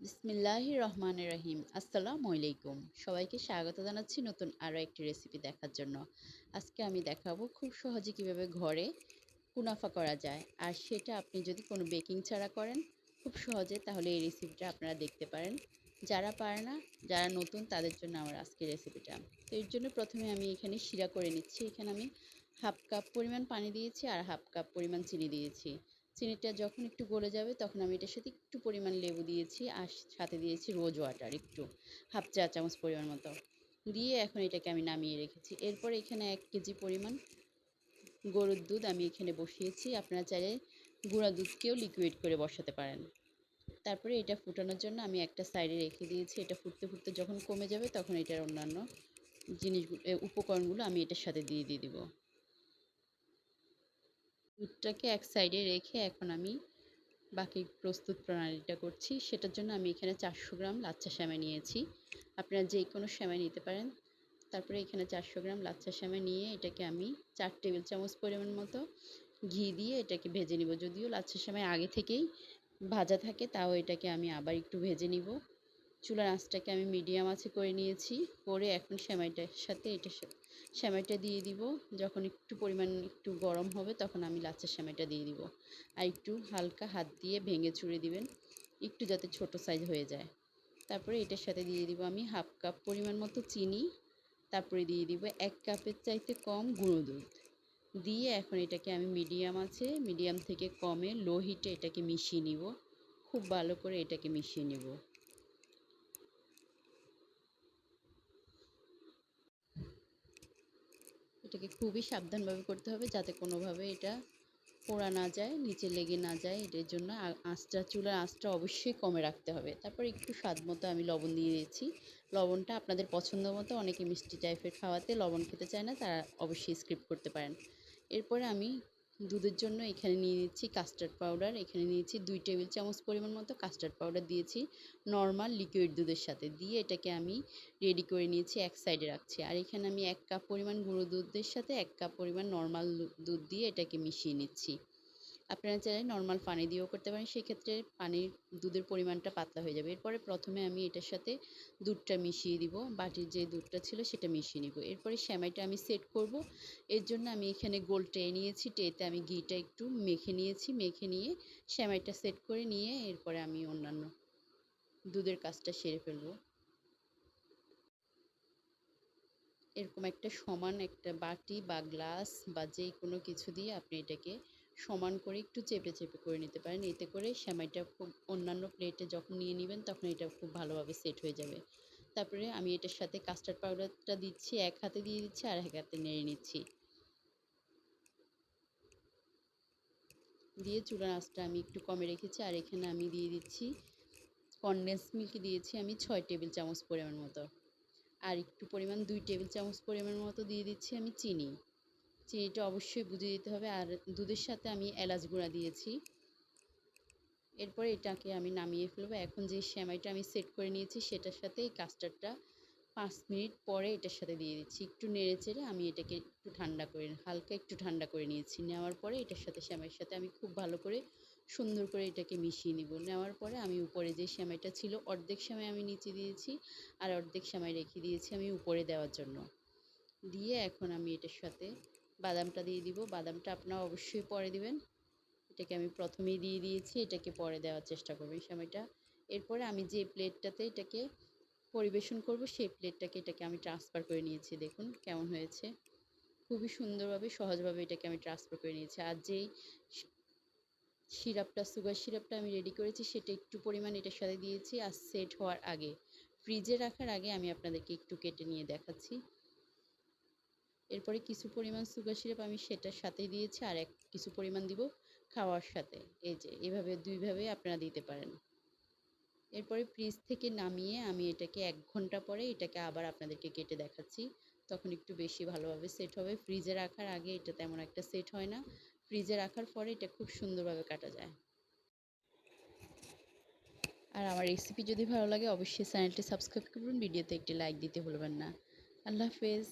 বিসমিল্লাহ রহমান রহিম। আসসালামু আলাইকুম। সবাইকে স্বাগত জানাচ্ছি নতুন আরও একটি রেসিপি দেখার জন্য। আজকে আমি দেখাবো খুব সহজে কীভাবে ঘরে কুনাফা করা যায়। আর সেটা আপনি যদি কোনো বেকিং ছাড়া করেন, খুব সহজে তাহলে এই রেসিপিটা আপনারা দেখতে পারেন। যারা পারে না, যারা নতুন, তাদের জন্য আমার আজকের রেসিপিটা তো এর জন্য প্রথমে আমি এখানে শিরা করে নিচ্ছি। এখানে আমি হাফ কাপ পরিমাণ পানি দিয়েছি আর হাফ কাপ পরিমাণ চিনি দিয়েছি। চিনিটা যখন একটু গলে যাবে, তখন আমি এটার সাথে একটু পরিমাণ লেবু দিয়েছি আর সাথে দিয়েছি রোজ ওয়াটার, একটু হাফ চা চামচ পরিমাণ মতো। দিয়ে এখন এটাকে আমি নামিয়ে রেখেছি। এরপর এখানে এক কেজি পরিমাণ গরুর দুধ আমি এখানে বসিয়েছি। আপনারা চাইলে গুঁড়া দুধকেও লিকুইড করে বসাতে পারেন। তারপরে এটা ফুটানোর জন্য আমি একটা সাইডে রেখে দিয়েছি। এটা ফুটতে ফুটতে যখন কমে যাবে, তখন এটার অন্যান্য জিনিসগুলো উপকরণগুলো আমি এটার সাথে দিয়ে দিয়ে দেবো। দুধটাকে এক সাইডে রেখে এখন আমি বাকি প্রস্তুত প্রণালীটা করছি। সেটার জন্য আমি এখানে চারশো গ্রাম লাচ্চা শ্যামা নিয়েছি। আপনারা যে কোনো শ্যামা নিতে পারেন। তারপরে এখানে চারশো গ্রাম লাচ্চা শ্যামা নিয়ে এটাকে আমি চার টেবিল চামচ পরিমাণ মতো ঘি দিয়ে এটাকে ভেজে নিব। যদিও লাচ্চা শ্যামায় আগে থেকেই ভাজা থাকে, তাও এটাকে আমি আবার একটু ভেজে নিব। চুলার আঁচটাকে আমি মিডিয়াম আছে করে নিয়েছি। করে এখন সেমাইটার সাথে এটা সেমাইটা দিয়ে দিব। যখন একটু পরিমাণ একটু গরম হবে, তখন আমি লাচ্চার সেমাইটা দিয়ে দিব। আর একটু হালকা হাত দিয়ে ভেঙে চুড়ে দিবেন, একটু যাতে ছোট সাইজ হয়ে যায়। তারপরে এটার সাথে দিয়ে দিব আমি হাফ কাপ পরিমাণ মতো চিনি। তারপরে দিয়ে দিব এক কাপের চাইতে কম গুঁড়ো দুধ। দিয়ে এখন এটাকে আমি মিডিয়াম আছে মিডিয়াম থেকে কমে লো হিটে এটাকে মিশিয়ে নিব। খুব ভালো করে এটাকে মিশিয়ে নেব। এটাকে খুবই সাবধানভাবে করতে হবে যাতে কোনোভাবে এটা পোড়া না যায়, নিচে লেগে না যায়। এটার জন্য আঁচটা, চুলার আঁচটা অবশ্যই কমে রাখতে হবে। তারপর একটু স্বাদ মতো আমি লবণ দিয়ে দিয়েছি। লবণটা আপনাদের পছন্দ মতো, অনেকে মিষ্টি টাইপের খাওয়াতে লবণ খেতে চায় না, তারা অবশ্যই স্ক্রিপ্ট করতে পারেন। এরপরে আমি দুধের জন্য এখানে নিয়ে নিচ্ছি কাস্টার্ড পাউডার এখানে নিয়েছি দুই টেবিল চামচ পরিমাণ মতো কাস্টার্ড পাউডার দিয়েছি। নর্মাল লিকুইড দুধের সাথে দিয়ে এটাকে আমি রেডি করে নিয়েছি, এক সাইডে রাখছি। আর এখানে আমি এক কাপ পরিমাণ গুঁড়ো দুধের সাথে এক কাপ পরিমাণ নর্মাল দুধ দিয়ে এটাকে মিশিয়ে নিচ্ছি। আপনারা চাইলে নর্মাল পানি দিয়েও করতে পারেন। সেক্ষেত্রে পানির দুধের পরিমাণটা পাতলা হয়ে যাবে। এরপরে প্রথমে আমি এটার সাথে দুধটা মিশিয়ে দিব। বাটির যে দুধটা ছিল সেটা মিশিয়ে নিব। এরপরে শ্যামাইটা আমি সেট করব। এর জন্য আমি এখানে গোল ট্রে নিয়েছি। ট্রেতে আমি ঘিটা একটু মেখে নিয়েছি। মেখে নিয়ে শ্যামাইটা সেট করে নিয়ে এরপরে আমি অন্যান্য দুধের কাজটা সেরে ফেলব। এরকম একটা সমান একটা বাটি বা গ্লাস বা যে কোনো কিছু দিয়ে আপনি এটাকে সমান করে একটু চেপে চেপে করে নিতে পারেন। এতে করে সেমাইটা খুব অন্যান্য প্লেটে যখন নিয়ে নেবেন তখন এটা খুব ভালোভাবে সেট হয়ে যাবে। তারপরে আমি এটার সাথে কাস্টার্ড পাউডারটা দিচ্ছি, এক হাতে দিয়ে দিচ্ছি, আর এক হাতে নেড়ে নিচ্ছি। দিয়ে চূড়ার আঁচটা আমি একটু কমে রেখেছি, আর এখানে আমি দিয়ে দিচ্ছি কনডেন্স মিল্ক দিয়েছি আমি ছয় টেবিল চামচ পরিমাণ মতো। আর একটু পরিমাণ দুই টেবিল চামচ পরিমাণ মতো দিয়ে দিচ্ছি আমি চিনি। চিনিটা অবশ্যই বুঝে দিতে হবে। আর দুধের সাথে আমি এলাচ গুঁড়া দিয়েছি। এরপরে এটাকে আমি নামিয়ে ফেলব। এখন যে শ্যামাইটা আমি সেট করে নিয়েছি, সেটার সাথে এই কাস্টার্ডটা পাঁচ মিনিট পরে এটার সাথে দিয়ে দিচ্ছি। একটু নেড়ে চেড়ে আমি এটাকে একটু ঠান্ডা করে হালকা একটু ঠান্ডা করে নিয়েছি। নেওয়ার পরে এটার সাথে শ্যামাইয়ের সাথে আমি খুব ভালো করে সুন্দর করে এটাকে মিশিয়ে নিব। নেওয়ার পরে আমি উপরে যে শ্যামাইটা ছিল, অর্ধেক শ্যামাই আমি নিচে দিয়েছি আর অর্ধেক শ্যামাই রেখে দিয়েছি আমি উপরে দেওয়ার জন্য। দিয়ে এখন আমি এটার সাথে বাদামটা দিয়ে দিব। বাদামটা আপনারা অবশ্যই পরে দিবেন। এটাকে আমি প্রথমেই দিয়ে দিয়েছি, এটাকে পরে দেওয়ার চেষ্টা করব এই সময়টা। এরপরে আমি যে প্লেটটাতে এটাকে পরিবেশন করব, সেই প্লেটটাকে এটাকে আমি ট্রান্সফার করে নিয়েছি। দেখুন কেমন হয়েছে। খুবই সুন্দরভাবে, সহজভাবে এটাকে আমি ট্রান্সফার করে নিয়েছি। আর যেই সিরাপটা, সুগার সিরাপটা আমি রেডি করেছি, সেটা একটু পরিমাণ এটার সাথে দিয়েছি। আর সেট হওয়ার আগে, ফ্রিজে রাখার আগে আমি আপনাদেরকে একটু কেটে নিয়ে দেখাচ্ছি। এরপরে কিছু পরিমাণ সুগার সিরাপ আমি সেটার সাথেই দিয়েছি, আর এক কিছু পরিমাণ দিব খাওয়ার সাথে। এই যে, এভাবে দুইভাবে আপনারা দিতে পারেন। এরপরে ফ্রিজ থেকে নামিয়ে আমি এটাকে এক ঘণ্টা পরে এটাকে আবার আপনাদেরকে কেটে দেখাচ্ছি। তখন একটু বেশি ভালোভাবে সেট হবে। ফ্রিজে রাখার আগে এটা তেমন একটা সেট হয় না। ফ্রিজে রাখার পরে এটা খুব সুন্দরভাবে কাটা যায়। আর আমার রেসিপি যদি ভালো লাগে, অবশ্যই চ্যানেলটি সাবস্ক্রাইব করুন ভিডিওতে একটি লাইক দিতে ভুলবেন না। আল্লাহ হাফেজ।